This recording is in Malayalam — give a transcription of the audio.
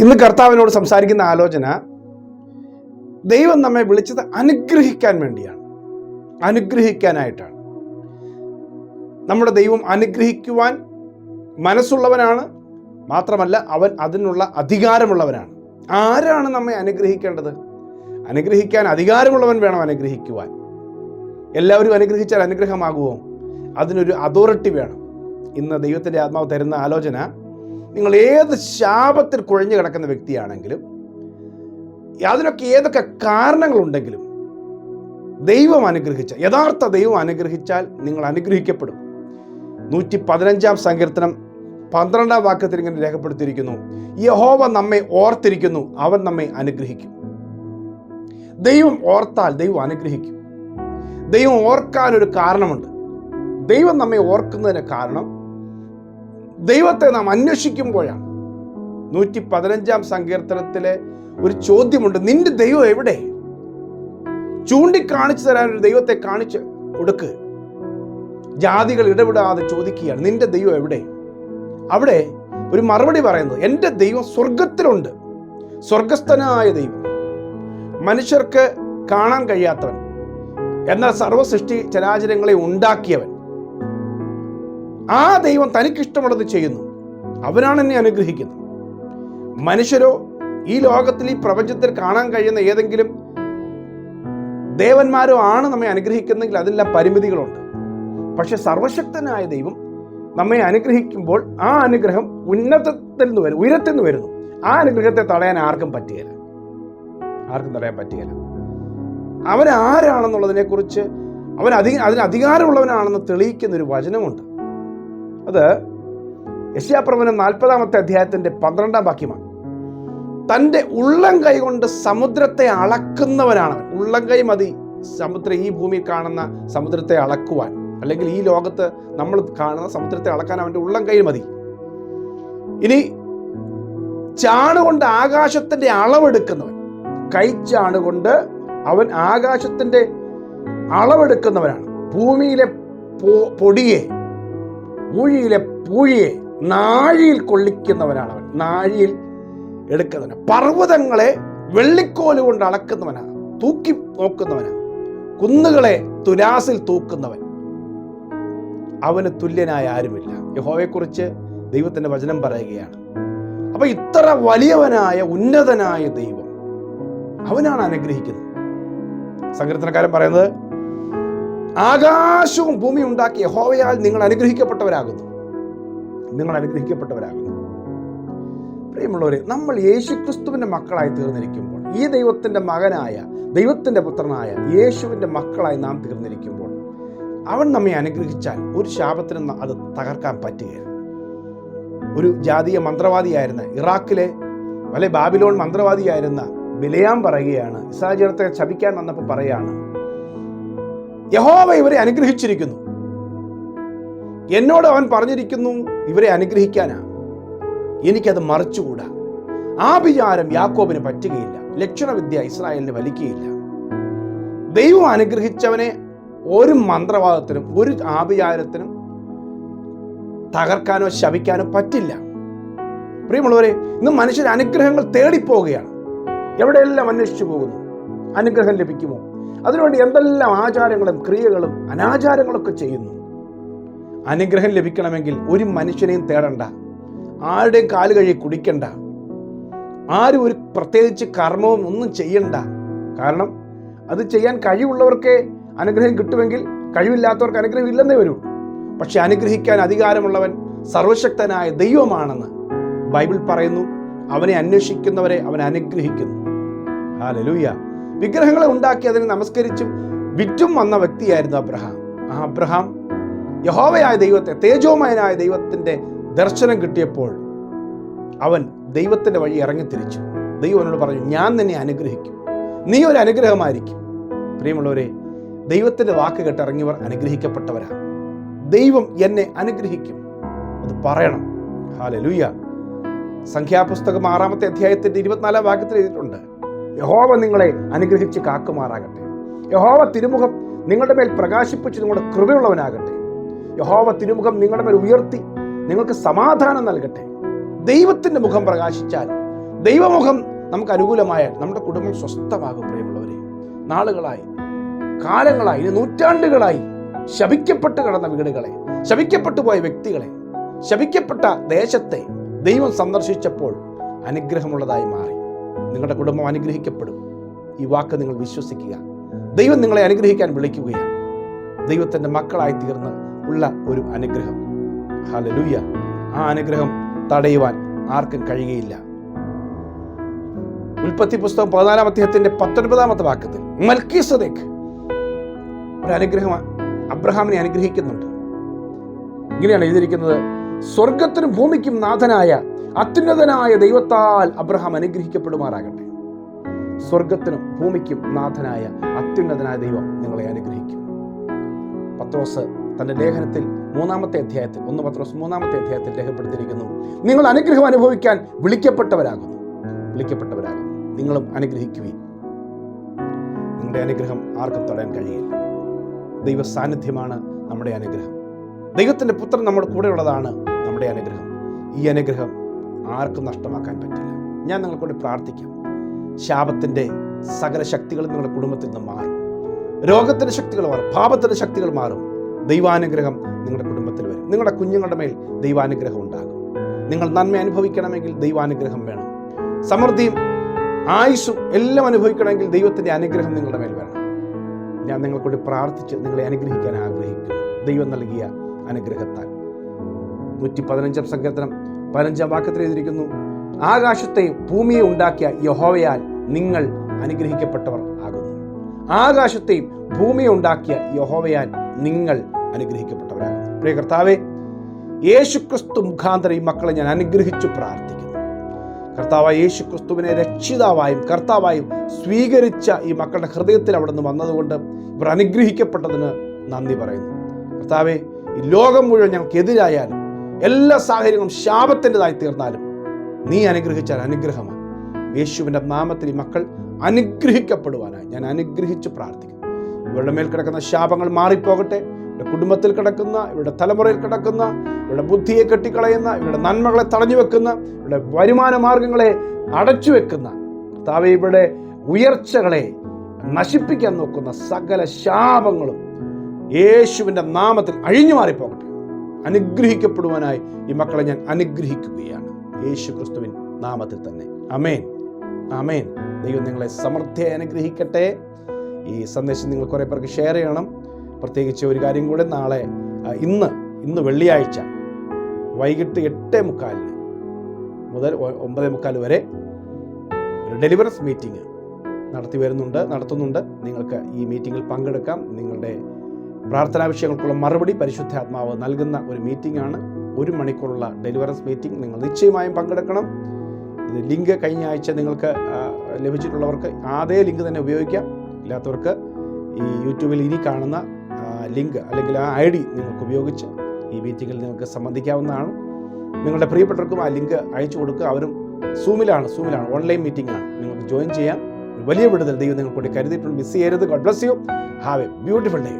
ഇന്ന് കർത്താവിനോട് സംസാരിക്കുന്ന ആലോചന ദൈവം നമ്മെ വിളിച്ചത് അനുഗ്രഹിക്കാൻ വേണ്ടിയാണ്. അനുഗ്രഹിക്കാനായിട്ടാണ്. നമ്മുടെ ദൈവം അനുഗ്രഹിക്കുവാൻ മനസ്സുള്ളവനാണ്. മാത്രമല്ല അവൻ അതിനുള്ള അധികാരമുള്ളവനാണ്. ആരാണ് നമ്മെ അനുഗ്രഹിക്കേണ്ടത്? അനുഗ്രഹിക്കാൻ അധികാരമുള്ളവൻ വേണം അനുഗ്രഹിക്കുവാൻ. എല്ലാവരും അനുഗ്രഹിച്ചാൽ അനുഗ്രഹമാകുമോ അതിനൊരു അതോറിറ്റി വേണം. ഇന്ന് ദൈവത്തിന്റെ ആത്മാവ് തരുന്ന ആലോചന നിങ്ങൾ ഏത് ശാപത്തിൽ കുഴഞ്ഞു കിടക്കുന്ന വ്യക്തിയാണെങ്കിലും അതിനൊക്കെ ഏതൊക്കെ കാരണങ്ങളുണ്ടെങ്കിലും ദൈവം അനുഗ്രഹിച്ച യഥാർത്ഥ ദൈവം അനുഗ്രഹിച്ചാൽ നിങ്ങൾ അനുഗ്രഹിക്കപ്പെടും. നൂറ്റി പതിനഞ്ചാം സങ്കീർത്തനം പന്ത്രണ്ടാം വാക്യത്തിൽ ഇങ്ങനെ രേഖപ്പെടുത്തിയിരിക്കുന്നു. യഹോവ നമ്മെ ഓർത്തിരിക്കുന്നു അവൻ നമ്മെ അനുഗ്രഹിക്കും. ദൈവം ഓർത്താൽ ദൈവം അനുഗ്രഹിക്കും. ദൈവം ഓർക്കാൻ ഒരു കാരണമുണ്ട്. ദൈവം നമ്മെ ഓർക്കുന്നതിന് കാരണം ദൈവത്തെ നാം അന്വേഷിക്കുമ്പോഴാണ്. നൂറ്റി പതിനഞ്ചാം സങ്കീർത്തനത്തിലെ ഒരു ചോദ്യമുണ്ട്. നിന്റെ ദൈവം എവിടെ? ചൂണ്ടിക്കാണിച്ചു തരാൻ ഒരു ദൈവത്തെ കാണിച്ച് കൊടുക്ക്. ജാതികൾ ഇടപെടാതെ ചോദിക്കുകയാണ്. നിന്റെ ദൈവം എവിടെ? അവിടെ ഒരു മറുപടി പറയുന്നത് എന്റെ ദൈവം സ്വർഗത്തിലുണ്ട് സ്വർഗസ്ഥനായ ദൈവം. മനുഷ്യർക്ക് കാണാൻ കഴിയാത്തവൻ. എന്നാൽ സർവസൃഷ്ടി ചരാചരങ്ങളെ ഉണ്ടാക്കിയവൻ. ആ ദൈവം തനിക്കിഷ്ടമുള്ളത് ചെയ്യുന്നു. അവനാണ് എന്നെ അനുഗ്രഹിക്കുന്നത്. മനുഷ്യരോ ഈ ലോകത്തിൽ ഈ പ്രപഞ്ചത്തിൽ കാണാൻ കഴിയുന്ന ഏതെങ്കിലും ദേവന്മാരോ ആണ് നമ്മെ അനുഗ്രഹിക്കുന്നെങ്കിൽ അതെല്ലാം പരിമിതികളുണ്ട്. പക്ഷെ സർവശക്തനായ ദൈവം നമ്മെ അനുഗ്രഹിക്കുമ്പോൾ ആ അനുഗ്രഹം ഉന്നതത്തിൽ നിന്ന് വരും ഉയരത്തിൽ നിന്ന് വരുന്നു. ആ അനുഗ്രഹത്തെ തടയാൻ ആർക്കും പറ്റുകയില്ല. ആർക്കും തടയാൻ പറ്റുകയില്ല. അവൻ ആരാണെന്നുള്ളതിനെക്കുറിച്ച് അവൻ അധിക അതിന് അധികാരമുള്ളവനാണെന്ന് തെളിയിക്കുന്ന ഒരു വചനമുണ്ട്. അത് യശ്യാപ്രവനം നാൽപ്പതാമത്തെ അധ്യായത്തിന്റെ പന്ത്രണ്ടാം വാക്യമാണ്. തന്റെ ഉള്ളം കൈ കൊണ്ട് സമുദ്രത്തെ അളക്കുന്നവനാണ്. ഉള്ളം കൈ മതി. സമുദ്രം ഈ ഭൂമി കാണുന്ന സമുദ്രത്തെ അളക്കുവാൻ. അല്ലെങ്കിൽ ഈ ലോകത്ത് നമ്മൾ കാണുന്ന സമുദ്രത്തെ അളക്കാൻ അവന്റെ ഉള്ളം കൈ മതി. ഇനി ചാണുകൊണ്ട് ആകാശത്തിന്റെ അളവെടുക്കുന്നവൻ. കൈച്ചാണുകൊണ്ട് അവൻ ആകാശത്തിന്റെ അളവെടുക്കുന്നവനാണ്. ഭൂമിയിലെ പൊടിയെ ഊഴിയിലെ പൂഴിയെ നാഴിയിൽ കൊള്ളിക്കുന്നവനാണ് അവൻ നാഴിയിൽ എടുക്കുന്നവനാണ് പർവതങ്ങളെ വെള്ളിക്കോൽ കൊണ്ട് അളക്കുന്നവനാണ് തൂക്കി നോക്കുന്നവനാണ് കുന്നുകളെ തുലാസിൽ തൂക്കുന്നവൻ. അവന് തുല്യനായ ആരുമില്ല. യഹോവയെക്കുറിച്ച് ദൈവത്തിന്റെ വചനം പറയുകയാണ്. അപ്പൊ ഇത്ര വലിയവനായ ഉന്നതനായ ദൈവം അവനാണ് അനുഗ്രഹിക്കുന്നത്. സങ്കീർത്തനക്കാരൻ പറയുന്നത് ആകാശവും ഭൂമിയും ഉണ്ടാക്കിയ ഹോവയാൽ നിങ്ങൾ അനുഗ്രഹിക്കപ്പെട്ടവരാകുന്നു. നിങ്ങൾ അനുഗ്രഹിക്കപ്പെട്ടവരാകുന്നു. പ്രിയമുള്ളവരെ നമ്മൾ യേശുക്രിസ്തുവിന്റെ മക്കളായി തീർന്നിരിക്കുമ്പോൾ ഈ ദൈവത്തിന്റെ മകനായ ദൈവത്തിന്റെ പുത്രനായ യേശുവിന്റെ മക്കളായി നാം തീർന്നിരിക്കുമ്പോൾ അവൻ നമ്മെ അനുഗ്രഹിച്ചാൽ ഒരു ശാപത്തിനും അത് തകർക്കാൻ പറ്റുകയില്ല. ഒരു ജാതീയ മന്ത്രവാദിയായിരുന്ന ഇറാഖിലെ വല്ല ബാബിലോൺ മന്ത്രവാദിയായിരുന്ന ബിലയാം പറയുകയാണ് ഇസാചരത്തെ ശപിക്കാൻ വന്നപ്പോൾ പറയാണ് യഹോവ ഇവരെ അനുഗ്രഹിച്ചിരിക്കുന്നു. എന്നോട് അവൻ പറഞ്ഞിരിക്കുന്നു ഇവരെ അനുഗ്രഹിക്കാനാ. എനിക്കത് മറിച്ചുകൂടാ. ആ വിചാരം യാക്കോബിന് പറ്റുകയില്ല. ലക്ഷണവിദ്യ ഇസ്രായേലിന് വലിക്കുകയില്ല. ദൈവം അനുഗ്രഹിച്ചവനെ ഒരു മന്ത്രവാദത്തിനും ഒരു ആഭിചാരത്തിനും തകർക്കാനോ ശവിക്കാനോ പറ്റില്ല. പ്രിയമുള്ളവരെ ഇന്ന് മനുഷ്യർ അനുഗ്രഹങ്ങൾ തേടിപ്പോവുകയാണ്. എവിടെയെല്ലാം അന്വേഷിച്ചു പോകുന്നു? അനുഗ്രഹം ലഭിക്കുമോ? അതിനുവേണ്ടി എന്തെല്ലാം ആചാരങ്ങളും ക്രിയകളും അനാചാരങ്ങളൊക്കെ ചെയ്യുന്നു. അനുഗ്രഹം ലഭിക്കണമെങ്കിൽ ഒരു മനുഷ്യനെയും തേടണ്ട. ആരുടെയും കാൽ കഴുകി കുടിക്കണ്ട. ആരും ഒരു പ്രത്യേകിച്ച് കർമ്മവും ഒന്നും ചെയ്യണ്ട. കാരണം അത് ചെയ്യാൻ കഴിവുള്ളവർക്കേ അനുഗ്രഹം കിട്ടുമെങ്കിൽ കഴിവില്ലാത്തവർക്ക് അനുഗ്രഹം ഇല്ലെന്നേ വരൂ. പക്ഷെ അനുഗ്രഹിക്കാൻ അധികാരമുള്ളവൻ സർവശക്തനായ ദൈവമാണെന്ന് ബൈബിൾ പറയുന്നു. അവനെ അന്വേഷിക്കുന്നവരെ അവൻ അനുഗ്രഹിക്കുന്നു. ഹാലലൂയ. വിഗ്രഹങ്ങളെ ഉണ്ടാക്കി അതിനെ നമസ്കരിച്ചും വിറ്റും വന്ന വ്യക്തിയായിരുന്നു അബ്രഹാം. ആ അബ്രഹാം യഹോവയായ ദൈവത്തെ തേജോമയനായ ദൈവത്തിന്റെ ദർശനം കിട്ടിയപ്പോൾ അവൻ ദൈവത്തിന്റെ വഴി ഇറങ്ങിത്തിരിച്ചു. ദൈവം എന്നോട് പറഞ്ഞു ഞാൻ നിന്നെ അനുഗ്രഹിക്കും. നീ ഒരു അനുഗ്രഹമായിരിക്കും. പ്രിയമുള്ളവരെ ദൈവത്തിന്റെ വാക്ക് കേട്ടിറങ്ങിയവർ അനുഗ്രഹിക്കപ്പെട്ടവരാണ്. ദൈവം എന്നെ അനുഗ്രഹിക്കും. അത് പറയണം. ഹാലലൂയ സംഖ്യാപുസ്തകം ആറാമത്തെ അധ്യായത്തിന്റെ ഇരുപത്തിനാലാം വാക്യത്തിൽ എഴുതിയിട്ടുണ്ട്. യഹോവ നിങ്ങളെ അനുഗ്രഹിച്ച് കാക്കുമാറാകട്ടെ. യഹോവ തിരുമുഖം നിങ്ങളുടെ മേൽ പ്രകാശിപ്പിച്ച് നിങ്ങളുടെ കൃപയുള്ളവനാകട്ടെ. യഹോവ തിരുമുഖം നിങ്ങളുടെ മേൽ ഉയർത്തി നിങ്ങൾക്ക് സമാധാനം നൽകട്ടെ. ദൈവത്തിന്റെ മുഖം പ്രകാശിച്ചാൽ ദൈവമുഖം നമുക്ക് അനുകൂലമായാൽ നമ്മുടെ കുടുംബം സ്വസ്ഥമാകും പ്രിയമുള്ളവരെ. നാളുകളായി കാലങ്ങളായി നൂറ്റാണ്ടുകളായി ശപിക്കപ്പെട്ട് കിടന്ന വീടുകളെ ശപിക്കപ്പെട്ടു പോയ വ്യക്തികളെ ശപിക്കപ്പെട്ട ദേശത്തെ ദൈവം സന്ദർശിച്ചപ്പോൾ അനുഗ്രഹമുള്ളതായി മാറി. നിങ്ങളുടെ കുടുംബം അനുഗ്രഹിക്കപ്പെടും. ഈ വാക്ക് നിങ്ങൾ വിശ്വസിക്കുക. ദൈവം നിങ്ങളെ അനുഗ്രഹിക്കാൻ വിളിക്കുകയാണ്. ദൈവത്തിന്റെ മക്കളായി തീർന്ന് ഉള്ള ഒരു അനുഗ്രഹം. ഹലലൂയ ആ അനുഗ്രഹം തടയുവാൻ ആർക്കും കഴിയുകയില്ല. ഉൽപ്പത്തി പുസ്തകം പതിനാലാം അദ്ദേഹത്തിന്റെ പത്തൊൻപതാമത്തെ വാക്കത്തിൽ മൽക്കി സദേഖ് ഒരു അനുഗ്രഹം അബ്രഹാമിനെ അനുഗ്രഹിക്കുന്നുണ്ട്. ഇങ്ങനെയാണ് എഴുതിയിരിക്കുന്നത് സ്വർഗത്തിനും ഭൂമിക്കും നാഥനായ അത്യുന്നതനായ ദൈവത്താൽ അബ്രഹാം അനുഗ്രഹിക്കപ്പെടുമാറാകട്ടെ. സ്വർഗത്തിനും ഭൂമിക്കും നാഥനായ അത്യുന്നതനായ ദൈവം നിങ്ങളെ അനുഗ്രഹിക്കും. പത്രോസ് തന്റെ ലേഖനത്തിൽ മൂന്നാമത്തെ അധ്യായത്തിൽ ഒന്ന് പത്രോസ് മൂന്നാമത്തെ അധ്യായത്തിൽ രേഖപ്പെടുത്തിയിരിക്കുന്നു. നിങ്ങൾ അനുഗ്രഹം അനുഭവിക്കാൻ വിളിക്കപ്പെട്ടവരാകുന്നു. വിളിക്കപ്പെട്ടവരാകുന്നു. നിങ്ങളും അനുഗ്രഹിക്കുകയും നിങ്ങളുടെ അനുഗ്രഹം ആർക്കും തടയാൻ കഴിയില്ല. ദൈവ സാന്നിധ്യമാണ് നമ്മുടെ അനുഗ്രഹം. ദൈവത്തിന്റെ പുത്രൻ നമ്മുടെ കൂടെയുള്ളതാണ് നമ്മുടെ അനുഗ്രഹം. ഈ അനുഗ്രഹം ആർക്കും നഷ്ടമാക്കാൻ പറ്റില്ല. ഞാൻ നിങ്ങൾക്കൂടി പ്രാർത്ഥിക്കാം. ശാപത്തിന്റെ സകല ശക്തികളും നിങ്ങളുടെ കുടുംബത്തിൽ നിന്ന് മാറും. രോഗത്തിന്റെ ശക്തികൾ മാറും. പാപത്തിന്റെ ശക്തികൾ മാറും. ദൈവാനുഗ്രഹം നിങ്ങളുടെ കുടുംബത്തിൽ വരും. നിങ്ങളുടെ കുഞ്ഞുങ്ങളുടെ മേൽ ദൈവാനുഗ്രഹം ഉണ്ടാകും. നിങ്ങൾ നന്മ അനുഭവിക്കണമെങ്കിൽ ദൈവാനുഗ്രഹം വേണം. സമൃദ്ധിയും ആയുസ്സും എല്ലാം അനുഭവിക്കണമെങ്കിൽ ദൈവത്തിന്റെ അനുഗ്രഹം നിങ്ങളുടെ മേൽ വേണം ഞാൻ നിങ്ങൾക്കൂടി പ്രാർത്ഥിച്ച് നിങ്ങളെ അനുഗ്രഹിക്കാൻ ആഗ്രഹിക്കുന്നു. ദൈവം നൽകിയ അനുഗ്രഹത്താൽ. നൂറ്റി പതിനഞ്ചാം സങ്കീർത്തനം പതിനഞ്ചാം വാക്യത്തിൽ എഴുതിയിരിക്കുന്നു ആകാശത്തെ ഭൂമിയെ ഉണ്ടാക്കിയ യഹോവയാൽ നിങ്ങൾ അനുഗ്രഹിക്കപ്പെട്ടവർ ആകുന്നു. ആകാശത്തെയും ഭൂമിയെ ഉണ്ടാക്കിയ യഹോവയാൽ നിങ്ങൾ അനുഗ്രഹിക്കപ്പെട്ടവരാകുന്നു. പ്രിയ കർത്താവെ യേശുക്രിസ്തു മുഖാന്തരം ഈ മക്കളെ ഞാൻ അനുഗ്രഹിച്ചു പ്രാർത്ഥിക്കുന്നു. കർത്താവായ യേശു ക്രിസ്തുവിനെ രക്ഷിതാവായും കർത്താവായും സ്വീകരിച്ച ഈ മക്കളുടെ ഹൃദയത്തിൽ അവിടെ നിന്ന് വന്നതുകൊണ്ട് ഇവർ അനുഗ്രഹിക്കപ്പെട്ടതിന് നന്ദി പറയുന്നു. കർത്താവെ ഈ ലോകം മുഴുവൻ ഞങ്ങൾക്കെതിരായാലും എല്ലാ സാഹചര്യങ്ങളും ശാപത്തിന്റെതായി തീർന്നാലും നീ അനുഗ്രഹിച്ചാൽ അനുഗ്രഹമാണ്. യേശുവിന്റെ നാമത്തിൽ ഈ മക്കൾ അനുഗ്രഹിക്കപ്പെടുവാനായി. ഞാൻ അനുഗ്രഹിച്ച് പ്രാർത്ഥിക്കുന്നു. ഇവരുടെ മേൽ കിടക്കുന്ന ശാപങ്ങൾ മാറിപ്പോകട്ടെ. ഇവരുടെ കുടുംബത്തിൽ കിടക്കുന്ന ഇവരുടെ തലമുറയിൽ കിടക്കുന്ന ഇവരുടെ ബുദ്ധിയെ കെട്ടിക്കളയുന്ന ഇവരുടെ നന്മകളെ തടഞ്ഞു വെക്കുന്ന ഇവരുടെ വരുമാന മാർഗങ്ങളെ അടച്ചു വെക്കുന്ന കർത്താവെ ഇവരുടെ ഉയർച്ചകളെ നശിപ്പിക്കാൻ നോക്കുന്ന സകല ശാപങ്ങളും യേശുവിന്റെ നാമത്തിൽ അഴിഞ്ഞു മാറിപ്പോകട്ടെ. അനുഗ്രഹിക്കപ്പെടുവാനായി ഈ മക്കളെ ഞാൻ അനുഗ്രഹിക്കുകയാണ്. യേശു ക്രിസ്തുവിൻ നാമത്തിൽ തന്നെ. അമേൻ അമേൻ ദൈവം നിങ്ങളെ സമൃദ്ധിയെ അനുഗ്രഹിക്കട്ടെ. ഈ സന്ദേശം നിങ്ങൾ കുറേ പേർക്ക് ഷെയർ ചെയ്യണം. പ്രത്യേകിച്ച് ഒരു കാര്യം കൂടെ നാളെ ഇന്ന് ഇന്ന് വെള്ളിയാഴ്ച വൈകിട്ട് എട്ടേ മുക്കാലിന് മുതൽ ഒമ്പതേ മുക്കാൽ വരെ ഒരു ഡെലിവറൻസ് മീറ്റിംഗ് നടത്തി വരുന്നുണ്ട് നടത്തുന്നുണ്ട്. നിങ്ങൾക്ക് ഈ മീറ്റിങ്ങിൽ പങ്കെടുക്കാം. നിങ്ങളുടെ പ്രാർത്ഥനാ വിഷയങ്ങൾക്കുള്ള മറുപടി പരിശുദ്ധാത്മാവ് നൽകുന്ന ഒരു മീറ്റിംഗ് ആണ് ഒരു മണിക്കൂറുള്ള ഡെലിവറൻസ് മീറ്റിംഗ് നിങ്ങൾ നിശ്ചയമായും പങ്കെടുക്കണം. ഇത് ലിങ്ക് കഴിഞ്ഞ ആഴ്ച നിങ്ങൾക്ക് ലഭിച്ചിട്ടുള്ളവർക്ക് അതേ ലിങ്ക് തന്നെ ഉപയോഗിക്കാം. ഇല്ലാത്തവർക്ക് ഈ യൂട്യൂബിൽ ഇനി കാണുന്ന ലിങ്ക് അല്ലെങ്കിൽ ആ ഐ ഡി നിങ്ങൾക്ക് ഉപയോഗിച്ച് ഈ മീറ്റിങ്ങിൽ നിങ്ങൾക്ക് സംബന്ധിക്കാവുന്നതാണ്. നിങ്ങളുടെ പ്രിയപ്പെട്ടവർക്കും ആ ലിങ്ക് അയച്ചു കൊടുക്കുക. അവരും സൂമിലാണ് സൂമിലാണ്. ഓൺലൈൻ മീറ്റിംഗ് ആണ് നിങ്ങൾക്ക് ജോയിൻ ചെയ്യാം. വലിയ വിടുതൽ ദൈവം നിങ്ങൾക്ക് കൂടി കരുതിയിട്ടുണ്ട്. മിസ് ചെയ്യരുത്. God bless you have a beautiful day